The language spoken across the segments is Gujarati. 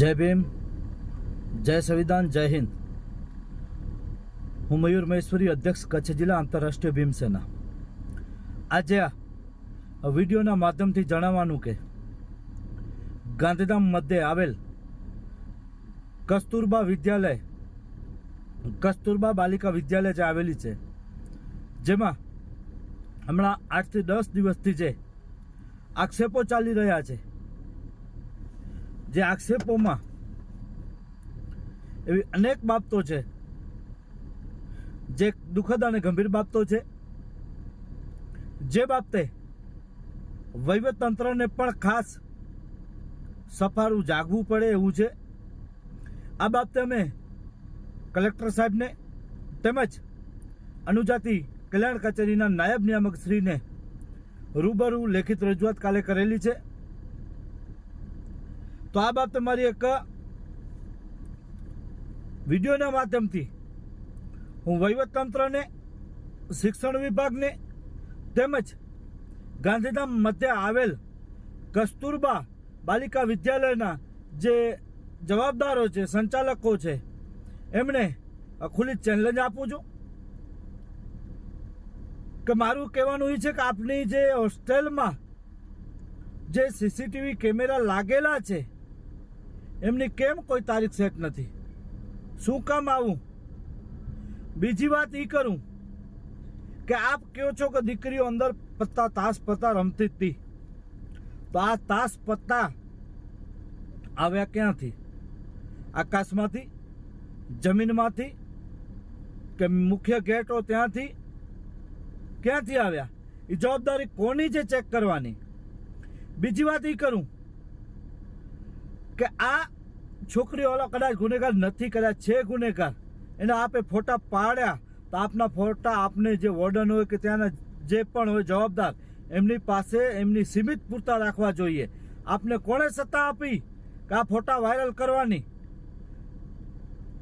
જય ભીમ, જય સંવિધાન, જય હિન્દ. હું મયુર મહેશ્વરી, અધ્યક્ષ કચ્છ જિલ્લા આંતરરાષ્ટ્રીય ભીમ સેના. આજે આ વિડીયોના માધ્યમથી જણાવવાનું કે ગાંધીધામ મધ્યે આવેલ કસ્તુરબા વિદ્યાલય, કસ્તુરબા બાલિકા વિદ્યાલય જે આવેલી છે, જેમાં હમણાં આઠથી દસ દિવસથી જે આક્ષેપો ચાલી રહ્યા છે જે આક્ષેપોમાં એવી અનેક બાબતો છે, જે દુઃખદ અને ગંભીર બાબતો છે. જે બાબતે વહીવટતંત્રને પણ ખાસ સફાળું જાગવું પડે એવું છે. આ બાબતે અમે કલેક્ટર સાહેબને તેમજ અનુજાતિ કલ્યાણ કચેરીના નાયબ નિયામક શ્રીને રૂબરૂ લેખિત રજૂઆત કાલે કરેલી છે. તો આ બાબત મારી એક વિડીયોના માધ્યમથી હું વહીવટતંત્રને, શિક્ષણ વિભાગને તેમજ ગાંધીધામ મધ્ય આવેલ કસ્તુરબા બાલિકા વિદ્યાલયના જે જવાબદારો છે, સંચાલકો છે એમણે ખુલ્લી ચેલેન્જ આપું છું કે મારું કહેવાનું એ છે કે આપની જે હોસ્ટેલમાં જે સીસીટીવી કેમેરા લાગેલા છે એમની કેમ કોઈ તારીખ સેટ નથી? શું કામ આવું? બીજી વાત એ કરું કે આપ કહો છો કે દીકરીઓ અંદર પત્તા તાસ પત્તા રમતી હતી તો. આ તાસ પત્તા આવ્યા ક્યાંથી? આકાશમાંથી? જમીનમાંથી? કે મુખ્ય ગેટો ત્યાંથી? ક્યાંથી આવ્યા? એ જવાબદારી કોની છે ચેક કરવાની? બીજી વાત એ કરું કે આ છોકરીઓ કદાચ ગુનેગાર નથી, કદાચ છે ગુનેગાર. એને આપે ફોટા પાડ્યા તો આપના ફોટા આપને જે વોર્ડન હોય કે ત્યાંના જે પણ હોય જવાબદાર, એમની પાસે એમની સીમિત પૂરતા રાખવા જોઈએ. આપને કોણે સત્તા આપી કે આ ફોટા વાયરલ કરવાની?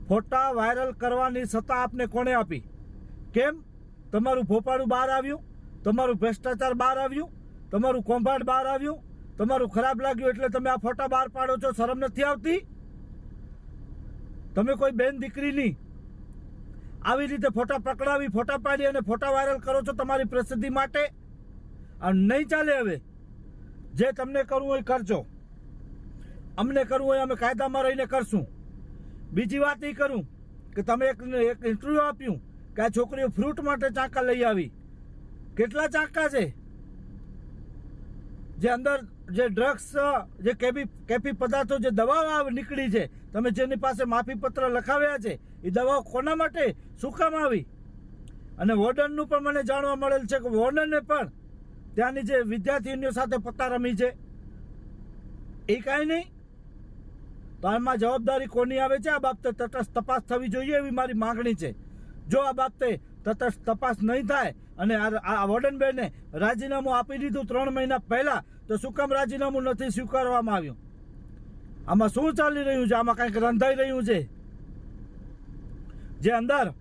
ફોટા વાયરલ કરવાની સત્તા આપને કોણે આપી? કેમ? તમારું ભોપાળું બહાર આવ્યું, તમારું ભ્રષ્ટાચાર બહાર આવ્યું, તમારું કૌભાંડ બહાર આવ્યું તમારું ખરાબ લાગ્યું એટલે તમે આ ફોટા બહાર પાડો છો, શરમ નથી આવતી? તમે કોઈ બેન દીકરીની આવી રીતે ફોટા પકડાવી, ફોટા પાડી અને ફોટા વાયરલ કરો છો તમારી પ્રસિદ્ધિ માટે? આ નહીં ચાલે હવે. જે તમને કરવું હોય કરજો. અમને કરવું હોય અમે કાયદામાં રહીને કરશું. બીજી વાત એ કરું કે તમે એક એક ઇન્ટરવ્યૂ આપ્યું કે આ છોકરીઓ ફ્રૂટ માટે ચાંકા લઈ આવી. કેટલા ચાંકા છે? જે અંદર જે ડ્રગ્સ જે કેફી કેફી પદાર્થો, જે દવાઓ નીકળી છે, તમે જેની પાસે માફી પત્ર લખાવ્યા છે, એ દવાઓ કોના માટે, શું કામ આવી? અને વોર્ડનનું પણ મને જાણવા મળેલ છે કે વોર્ડનને પણ ત્યાંની જે વિદ્યાર્થીનીઓ સાથે પત્તા રમી છે. એ કાંઈ નહીં. તો આમાં જવાબદારી કોની આવે છે? આ બાબતે તટસ્થ તપાસ થવી જોઈએ એવી મારી માગણી છે. જો આ બાબતે તટસ્થ તપાસ નહીં થાય અને આ- વોર્ડનબેને રાજીનામું આપી દીધું ત્રણ મહિના પહેલાં, તો શું કામ રાજીનામું નથી સ્વીકારવામાં આવ્યું? આમાં શું ચાલી રહ્યું છે? આમાં કાંઈક રંધાઈ રહ્યું છે? જે અંદર,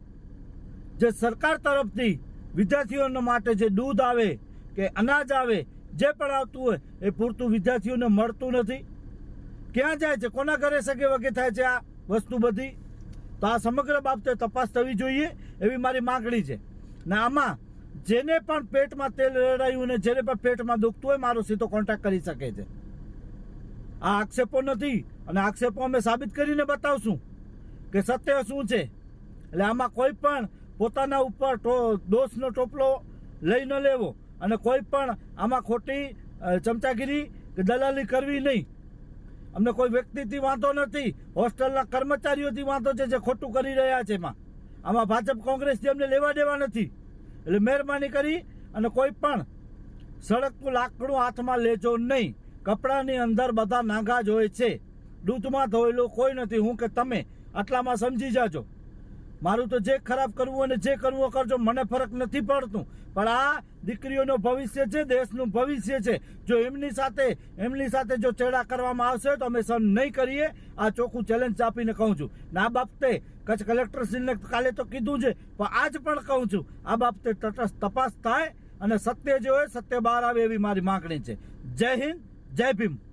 જે સરકાર તરફથી વિદ્યાર્થીઓના માટે જે દૂધ આવે, કે અનાજ આવે, જે પણ આવતું હોય, એ પૂરતું વિદ્યાર્થીઓને મળતું નથી. ક્યાં જાય છે? કોના ઘરે સગે વગે થાય છે આ વસ્તુ બધી? તો આ સમગ્ર બાબતે તપાસ થવી જોઈએ એવી મારી માગણી છે. ને આમાં જેને પણ પેટમાં તેલ રેડાયું ને જેને પણ પેટમાં દુખતું હોય મારો સીધો કોન્ટેક્ટ કરી શકે છે. આ આક્ષેપો નથી અને આક્ષેપો અમે સાબિત કરીને બતાવશું કે સત્ય શું છે. એટલે આમાં કોઈ પણ પોતાના ઉપર દોષનો ટોપલો લઈ ન લેવો અને કોઈ પણ આમાં ખોટી ચમચાગીરી કે દલાલી કરવી નહીં. અમને કોઈ વ્યક્તિથી વાંધો નથી, હોસ્ટેલના કર્મચારીઓથી વાંધો છે જે ખોટું કરી રહ્યા છે એમાં. આમાં ભાજપ, કોંગ્રેસથી અમને લેવા દેવા નથી. એટલે મહેરબાની કરી અને કોઈ પણ સળગતું લાકડું હાથમાં લેજો નહીં. કપડાની અંદર બધા નાગા જ હોય છે. દૂધમાં ધોયેલું કોઈ નથી. હું કે તમે આટલામાં સમજી જાજો. મારું તો જે ખરાબ કરવું અને જે કરવું કરજો, મને ફરક નથી પડતું. પણ આ દીકરીઓનું ભવિષ્ય છે, દેશનું ભવિષ્ય છે. જો એમની સાથે એમની સાથે જો ચેડા કરવામાં આવશે તો અમે સહન નહીં કરીએ. આ ચોખ્ખું ચેલેન્જ આપીને કહું છું. ને બાબતે કચ્છ કલેક્ટરશ્રીને કાલે તો કીધું છે, પણ આજ પણ કહું છું. આ બાબતે તટસ્થ તપાસ થાય અને સત્ય જે હોય, સત્ય બહાર આવે એવી મારી માંગણી છે. જય હિન્દ, જય ભીમ.